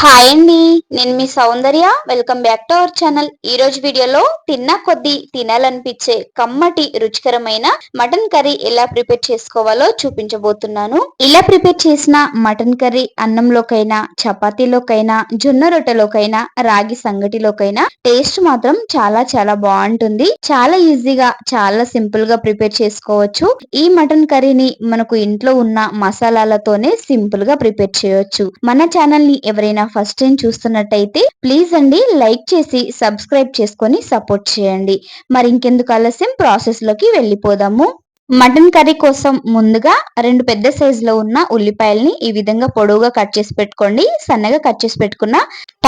Hi అండి నేను మీ Soundarya. Welcome back to our channel ఈ రోజు వీడియోలో తిన్నా కొద్దీ తినాలనిపించే కమ్మటి రుచికరమైన మటన్ కర్రీ ఎలా ప్రిపేర్ చేసుకోవాలో చూపించబోతున్నాను. ఇలా ప్రిపేర్ చేసిన మటన్ కర్రీ అన్నంలోకైనా చపాతీలోకైనా జొన్న రొట్టెలోకైనా రాగి సంగటిలోకైనా టేస్ట్ మాత్రం చాలా చాలా బాగుంటుంది. చాలా ఈజీగా చాలా సింపుల్గా ప్రిపేర్ చేసుకోవచ్చు. ఈ మటన్ కర్రీని మనకు ఇంట్లో ఉన్న మసాలాలతోనే సింపుల్గా ప్రిపేర్ చేయొచ్చు. మన ఛానల్ని ఎవరైనా ఫస్ట్ టైం చూస్తున్నట్టయితే ప్లీజ్ అండి లైక్ చేసి సబ్స్క్రైబ్ చేసుకొని సపోర్ట్ చేయండి. మరి ఇంకెందుకు ఆలస్యం? ప్రాసెస్లోకి వెళ్ళిపోదాము. మటన్ కర్రీ కోసం ముందుగా రెండు పెద్ద సైజులో ఉన్న ఉల్లిపాయల్ని ఈ విధంగా పొడవుగా కట్ చేసి పెట్టుకోండి. సన్నగా కట్ చేసి పెట్టుకున్న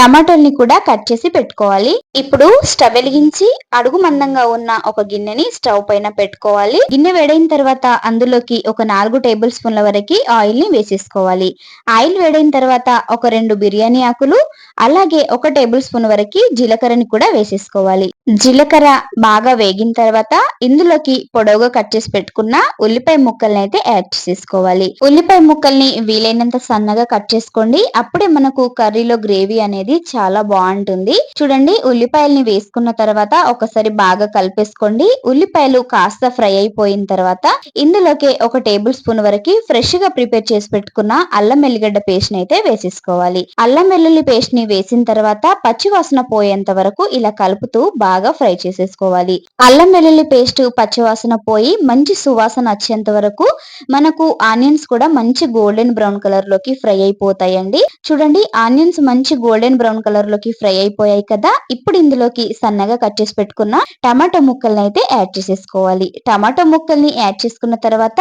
టమాటోల్ని కూడా కట్ చేసి పెట్టుకోవాలి. ఇప్పుడు స్టవ్ వెలిగించి అడుగు మందంగా ఉన్న ఒక గిన్నెని స్టవ్ పైన పెట్టుకోవాలి. గిన్నె వేడైన తర్వాత అందులోకి ఒక నాలుగు టేబుల్ స్పూన్ల వరకు ఆయిల్ని వేసేసుకోవాలి. ఆయిల్ వేడైన తర్వాత ఒక రెండు బిర్యానీ ఆకులు అలాగే ఒక టేబుల్ స్పూన్ వరకు జీలకర్రని కూడా వేసేసుకోవాలి. జీలకర్ర బాగా వేగిన తర్వాత ఇందులోకి పొడవుగా కట్ చేసి పెట్టుకున్న ఉల్లిపాయ ముక్కల్ని అయితే యాడ్ చేసుకోవాలి ఉల్లిపాయ ముక్కల్ని వీలైనంత సన్నగా కట్ చేసుకోండి. అప్పుడే మనకు కర్రీలో గ్రేవీ అనేది చాలా బాగుంటుంది. చూడండి ఉల్లిపాయల్ని వేసుకున్న తర్వాత ఒకసారి బాగా కలిపేసుకోండి. ఉల్లిపాయలు కాస్త ఫ్రై అయిపోయిన తర్వాత ఇందులోకి ఒక టేబుల్ స్పూన్ వరకు ఫ్రెష్గా ప్రిపేర్ చేసి పెట్టుకున్న అల్లం వెల్లిగడ్డ పేస్ట్ని అయితే వేసేసుకోవాలి. అల్లం వెల్లుల్లి పేస్ట్ని వేసిన తర్వాత పచ్చి వాసన పోయేంత వరకు ఇలా కలుపుతూ బాగా ఫ్రై చేసేసుకోవాలి. అల్లం వెల్లుల్లి పేస్ట్ పచ్చివాసన పోయి మంచి సువాసన వచ్చేంత వరకు మనకు ఆనియన్స్ కూడా మంచి గోల్డెన్ బ్రౌన్ కలర్లోకి ఫ్రై అయిపోతాయండి. చూడండి ఆనియన్స్ మంచి గోల్డెన్ బ్రౌన్ కలర్లోకి ఫ్రై అయిపోయాయి కదా. ఇప్పుడు ఇందులోకి సన్నగా కట్ చేసి పెట్టుకున్న టమాటో ముక్కల్ని అయితే యాడ్ చేసేసుకోవాలి. టమాటో ముక్కల్ని యాడ్ చేసుకున్న తర్వాత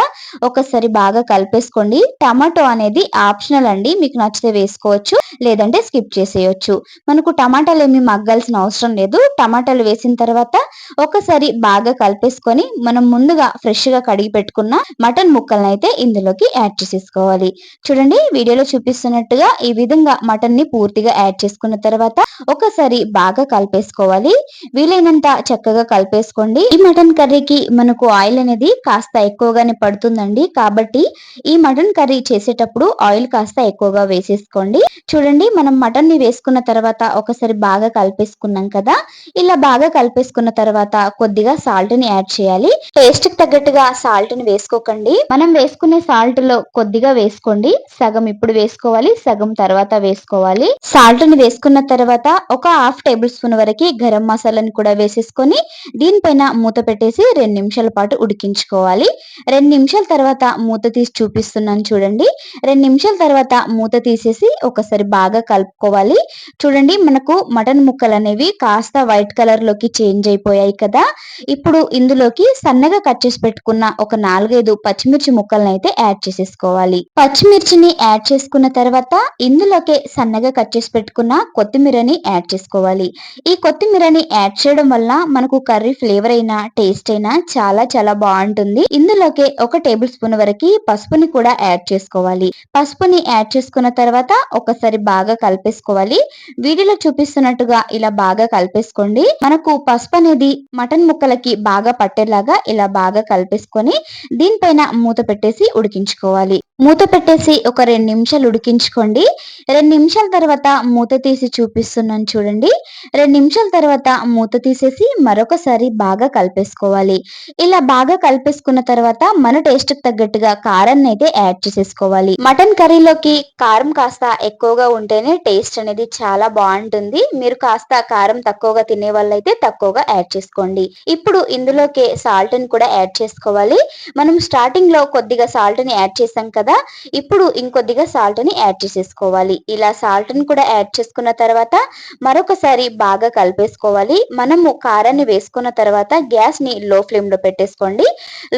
ఒకసారి బాగా కలిపేసుకోండి. టమాటో అనేది ఆప్షనల్ అండి. మీకు నచ్చితే వేసుకోవచ్చు లేదంటే స్కిప్ చేసేయచ్చు. మనకు టమాటాలు ఏమి మగ్గాల్సిన అవసరం లేదు. టమాటాలు వేసిన తర్వాత ఒకసారి బాగా కలిపేసుకొని మనం ముందుగా ఫ్రెష్గా కడిగి పెట్టుకున్న మటన్ ముక్కలను అయితే ఇందులోకి యాడ్ చేసేసుకోవాలి. చూడండి వీడియోలో చూపిస్తున్నట్టుగా ఈ విధంగా మటన్ని పూర్తిగా యాడ్ చేసుకున్న తర్వాత ఒకసారి బాగా కలిపేసుకోవాలి. వీలైనంత చక్కగా కలిపేసుకోండి. ఈ మటన్ కర్రీకి మనకు ఆయిల్ అనేది కాస్త ఎక్కువగానే పడుతుందండి. కాబట్టి ఈ మటన్ కర్రీ చేసేటప్పుడు ఆయిల్ కాస్త ఎక్కువగా వేసేసుకోండి. చూడండి మనం మటన్ని వేసుకున్న తర్వాత ఒకసారి బాగా కలిపేసుకున్నాం కదా. ఇలా బాగా కలిపేసుకున్న తర్వాత కొద్దిగా సాల్ట్ని యాడ్ చేయాలి. టేస్ట్కి తగ్గట్టుగా సాల్ట్ని వేసుకోకండి. మనం వేసుకునే సాల్ట్లో కొద్దిగా వేసుకోండి. సగం ఇప్పుడు వేసుకోవాలి సగం తర్వాత వేసుకోవాలి. సాల్ట్ చికెన్ వేసుకున్న తర్వాత ఒక హాఫ్ టేబుల్ స్పూన్ వరకు గరం మసాలాని కూడా వేసేసుకొని దీనిపైన మూత పెట్టేసి రెండు నిమిషాల పాటు ఉడికించుకోవాలి. రెండు నిమిషాల తర్వాత మూత తీసి చూపిస్తున్నాను చూడండి. రెండు నిమిషాల తర్వాత మూత తీసేసి ఒకసారి బాగా కలుపుకోవాలి. చూడండి మనకు మటన్ ముక్కలు అనేవి కాస్త వైట్ కలర్లోకి చేంజ్ అయిపోయాయి కదా. ఇప్పుడు ఇందులోకి సన్నగా కట్ చేసి పెట్టుకున్న ఒక నాలుగైదు పచ్చిమిర్చి ముక్కలను అయితే యాడ్ చేసేసుకోవాలి. పచ్చిమిర్చిని యాడ్ చేసుకున్న తర్వాత ఇందులోకి సన్నగా కట్ చేసి పెట్టుకున్న కొత్తిమీరని యాడ్ చేసుకోవాలి. ఈ కొత్తిమీరని యాడ్ చేయడం వల్ల మనకు కర్రీ ఫ్లేవర్ అయినా టేస్ట్ అయినా చాలా చాలా బాగుంటుంది. ఇందులోకి ఒక టేబుల్ స్పూన్ వరకు పసుపుని కూడా యాడ్ చేసుకోవాలి. పసుపుని యాడ్ చేసుకున్న తర్వాత ఒకసారి బాగా కలిపేసుకోవాలి. వీడియోలో చూపిస్తున్నట్టుగా ఇలా బాగా కలిపేసుకోండి. మనకు పసుపు అనేది మటన్ ముక్కలకి బాగా పట్టేలాగా ఇలా బాగా కలిపేసుకొని దీనిపైన మూత పెట్టేసి ఉడికించుకోవాలి. మూత పెట్టేసి ఒక రెండు నిమిషాలు ఉడికించుకోండి. రెండు నిమిషాల తర్వాత మూత మూత తీసి చూపిస్తున్నాను చూడండి. రెండు నిమిషాల తర్వాత మూత తీసేసి మరొకసారి బాగా కలిపేసుకోవాలి. ఇలా బాగా కలిపేసుకున్న తర్వాత మన టేస్ట్కి తగ్గట్టుగా కారాన్ని అయితే యాడ్ చేసేసుకోవాలి. మటన్ కర్రీలోకి కారం కాస్త ఎక్కువగా ఉంటేనే టేస్ట్ అనేది చాలా బాగుంటుంది. మీరు కాస్త కారం తక్కువగా తినే వాళ్ళైతే తక్కువగా యాడ్ చేసుకోండి. ఇప్పుడు ఇందులోకి సాల్ట్ని కూడా యాడ్ చేసుకోవాలి. మనం స్టార్టింగ్లో కొద్దిగా సాల్ట్ని యాడ్ చేసాం కదా కదా ఇప్పుడు ఇంకొద్దిగా సాల్ట్ని యాడ్ చేసేసుకోవాలి. ఇలా సాల్ట్ని కూడా యాడ్ చేసుకున్న తర్వాత మరొకసారి బాగా కలిపేసుకోవాలి. మనము కారాన్ని వేసుకున్న తర్వాత గ్యాస్ని లో ఫ్లేమ్లో పెట్టేసుకోండి.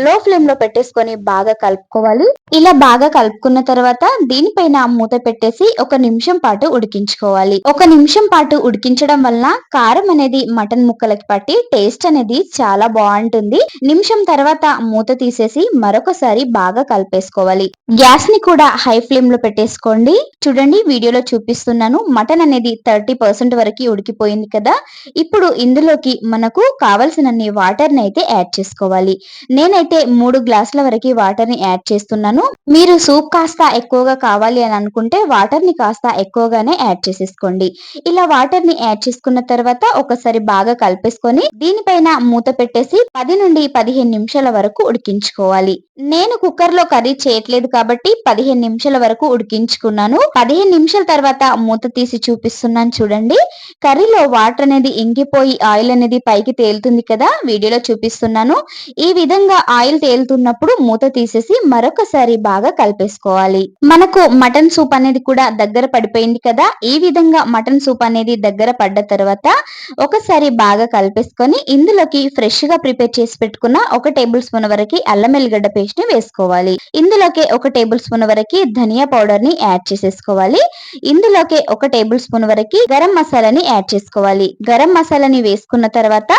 లో ఫ్లేమ్లో పెట్టేసుకొని బాగా కలుపుకోవాలి. ఇలా బాగా కలుపుకున్న తర్వాత దీనిపైన మూత పెట్టేసి ఒక నిమిషం పాటు ఉడికించుకోవాలి. ఒక నిమిషం పాటు ఉడికించడం వలన కారం అనేది మటన్ ముక్కలకి పట్టి టేస్ట్ అనేది చాలా బాగుంటుంది. నిమిషం తర్వాత మూత తీసేసి మరొకసారి బాగా కలిపేసుకోవాలి. గ్యాస్ని కూడా హై ఫ్లేమ్లో పెట్టేసుకోండి. చూడండి వీడియోలో చూపిస్తున్నాను మటన్ మటన్ అనేది థర్టీ పర్సెంట్ వరకు ఉడికిపోయింది కదా. ఇప్పుడు ఇందులోకి మనకు కావలసినన్ని వాటర్ని అయితే యాడ్ చేసుకోవాలి. నేనైతే మూడు గ్లాసుల వరకు వాటర్ని యాడ్ చేస్తున్నాను. మీరు సూప్ కాస్త ఎక్కువగా కావాలి అని అనుకుంటే వాటర్ని కాస్త ఎక్కువగానే యాడ్ చేసేసుకోండి. ఇలా వాటర్ని యాడ్ చేసుకున్న తర్వాత ఒకసారి బాగా కలిపేసుకొని దీనిపైన మూత పెట్టేసి పది నుండి పదిహేను నిమిషాల వరకు ఉడికించుకోవాలి. నేను కుక్కర్లో కర్రీ చేయట్లేదు కాబట్టి పదిహేను నిమిషాల వరకు ఉడికించుకున్నాను. పదిహేను నిమిషాల తర్వాత మూత తీసి చూపిస్తున్నాను చూడండి. కర్రీలో వాటర్ అనేది ఇంకిపోయి ఆయిల్ అనేది పైకి తేలుతుంది కదా వీడియోలో చూపిస్తున్నాను. ఈ విధంగా ఆయిల్ తేలుతున్నప్పుడు మూత తీసేసి మరొకసారి బాగా కలిపేసుకోవాలి. మనకు మటన్ సూప్ అనేది కూడా దగ్గర పడిపోయింది కదా ఈ విధంగా మటన్ సూప్ అనేది దగ్గర పడ్డ తర్వాత ఒకసారి బాగా కలిపేసుకొని ఇందులోకి ఫ్రెష్గా ప్రిపేర్ చేసి పెట్టుకున్న ఒక టేబుల్ స్పూన్ వరకు అల్లం ఎల్లిగడ్డ పేస్ట్ని వేసుకోవాలి. ఇందులోకి ఒక టేబుల్ స్పూన్ వరకు ధనియా పౌడర్ని యాడ్ చేసేసుకోవాలి. ఇందులోకి ఒక టేబుల్ టేబుల్ స్పూన్ వరకు గరం మసాలాని యాడ్ చేసుకోవాలి. గరం మసాలాని వేసుకున్న తర్వాత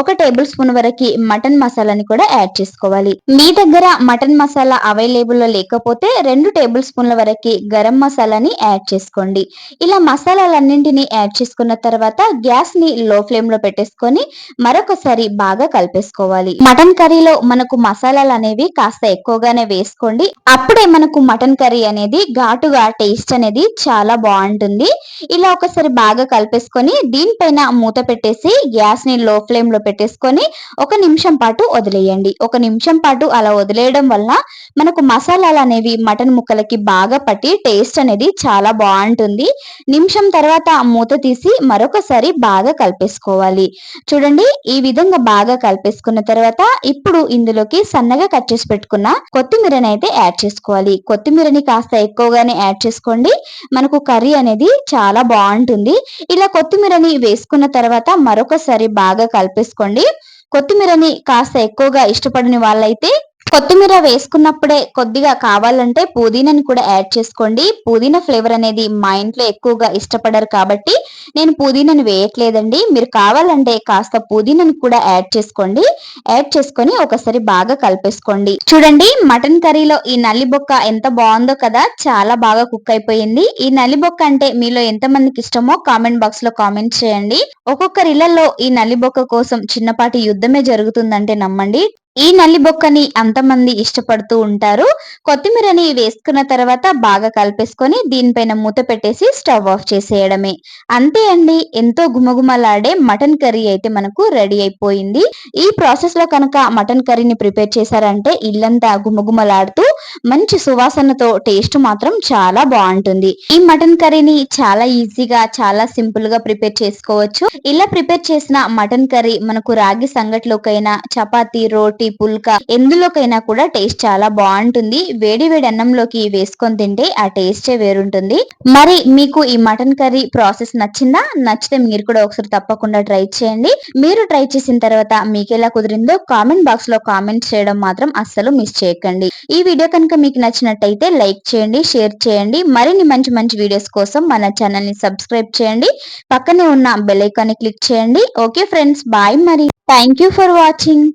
ఒక టేబుల్ స్పూన్ వరకు మటన్ మసాలాని కూడా యాడ్ చేసుకోవాలి. మీ దగ్గర మటన్ మసాలా అవైలబుల్లో లేకపోతే రెండు టేబుల్ స్పూన్ల వరకు గరం మసాలాని యాడ్ చేసుకోండి. ఇలా మసాలాలన్నింటినీ యాడ్ చేసుకున్న తర్వాత గ్యాస్ని లో ఫ్లేమ్లో పెట్టేసుకొని మరొకసారి బాగా కలిపేసుకోవాలి. మటన్ కర్రీలో మనకు మసాలాలు అనేవి కాస్త ఎక్కువగానే వేసుకోండి. అప్పుడే మనకు మటన్ కర్రీ అనేది ఘాటుగా టేస్ట్ అనేది చాలా బాగుంటుంది. ఇలా ఒకసారి బాగా కలిపేసుకొని దీనిపైన మూత పెట్టేసి గ్యాస్ని లో ఫ్లేమ్లో పెట్టేసుకొని ఒక నిమిషం పాటు వదిలేయండి. ఒక నిమిషం పాటు అలా వదిలేయడం వల్ల మనకు మసాలాలు అనేవి మటన్ ముక్కలకి బాగా పట్టి టేస్ట్ అనేది చాలా బాగుంటుంది. నిమిషం తర్వాత మూత తీసి మరొకసారి బాగా కలిపేసుకోవాలి. చూడండి ఈ విధంగా బాగా కలిపేసుకున్న తర్వాత ఇప్పుడు ఇందులోకి సన్నగా కట్ చేసి పెట్టుకున్న కొత్తిమీరని అయితే యాడ్ చేసుకోవాలి. కొత్తిమీరని కాస్త ఎక్కువగానే యాడ్ చేసుకోండి. మనకు కర్రీ అనేది చాలా చాలా బాగుంటుంది. ఇలా కొత్తిమీరని వేసుకున్న తర్వాత మరొకసారి బాగా కలిపేసుకోండి. కొత్తిమీరని కాస్త ఎక్కువగా ఇష్టపడిన వాళ్ళైతే కొత్తిమీర వేసుకున్నప్పుడే కొద్దిగా కావాలంటే పుదీనాని కూడా యాడ్ చేసుకోండి. పుదీనా ఫ్లేవర్ అనేది మా ఇంట్లో ఎక్కువగా ఇష్టపడరు కాబట్టి నేను పుదీనాని వేయట్లేదండి. మీరు కావాలంటే కాస్త పుదీనాని కూడా యాడ్ చేసుకోండి. యాడ్ చేసుకొని ఒకసారి బాగా కలిపేసుకోండి. చూడండి మటన్ కర్రీలో ఈ నల్లి బొక్క ఎంత బాగుందో కదా చాలా బాగా కుక్ అయిపోయింది. ఈ నల్లి బొక్క అంటే మీలో ఎంత మందికి ఇష్టమో కామెంట్ బాక్స్లో కామెంట్ చేయండి. ఒక్కొక్కరిళ్ళలో ఈ నల్లి బొక్క కోసం చిన్నపాటి యుద్ధమే జరుగుతుందంటే నమ్మండి. ఈ నల్లి బొక్కని అంతమంది ఇష్టపడుతూ ఉంటారు. కొత్తిమీరని వేసుకున్న తర్వాత బాగా కలిపేసుకొని దీనిపైన మూత పెట్టేసి స్టవ్ ఆఫ్ చేసేయడమే. అంతే అండి ఎంతో గుమగుమలాడే మటన్ కర్రీ అయితే మనకు రెడీ అయిపోయింది. ఈ ప్రాసెస్లో కనుక మటన్ కర్రీని ప్రిపేర్ చేశారంటే ఇల్లంతా గుమగుమలాడుతూ మంచి సువాసనతో టేస్ట్ మాత్రం చాలా బాగుంటుంది. ఈ మటన్ కర్రీని చాలా ఈజీగా చాలా సింపుల్గా ప్రిపేర్ చేసుకోవచ్చు. ఇలా ప్రిపేర్ చేసిన మటన్ కర్రీ మనకు రాగి సంగట్లోకైనా చపాతీ రోటీ రోటీ పుల్కా ఎందులోకైనా కూడా టేస్ట్ చాలా బాగుంటుంది. వేడి వేడి అన్నంలోకి వేసుకొని తింటే ఆ టేస్టే వేరుంటుంది. మరి మీకు ఈ మటన్ కర్రీ ప్రాసెస్ నచ్చిందా? నచ్చితే మీరు కూడా ఒకసారి తప్పకుండా ట్రై చేయండి. మీరు ట్రై చేసిన తర్వాత మీకు ఎలా కుదిరిందో కామెంట్ బాక్స్లో కామెంట్ చేయడం మాత్రం అస్సలు మిస్ చేయకండి. ఈ వీడియో కనుక మీకు నచ్చినట్టయితే లైక్ చేయండి షేర్ చేయండి. మరిన్ని మంచి మంచి వీడియోస్ కోసం మన ఛానల్ని సబ్స్క్రైబ్ చేయండి. పక్కనే ఉన్న బెల్ ఐకాన్ని క్లిక్ చేయండి. ఓకే ఫ్రెండ్స్ బాయ్ మరి. Thank you for watching.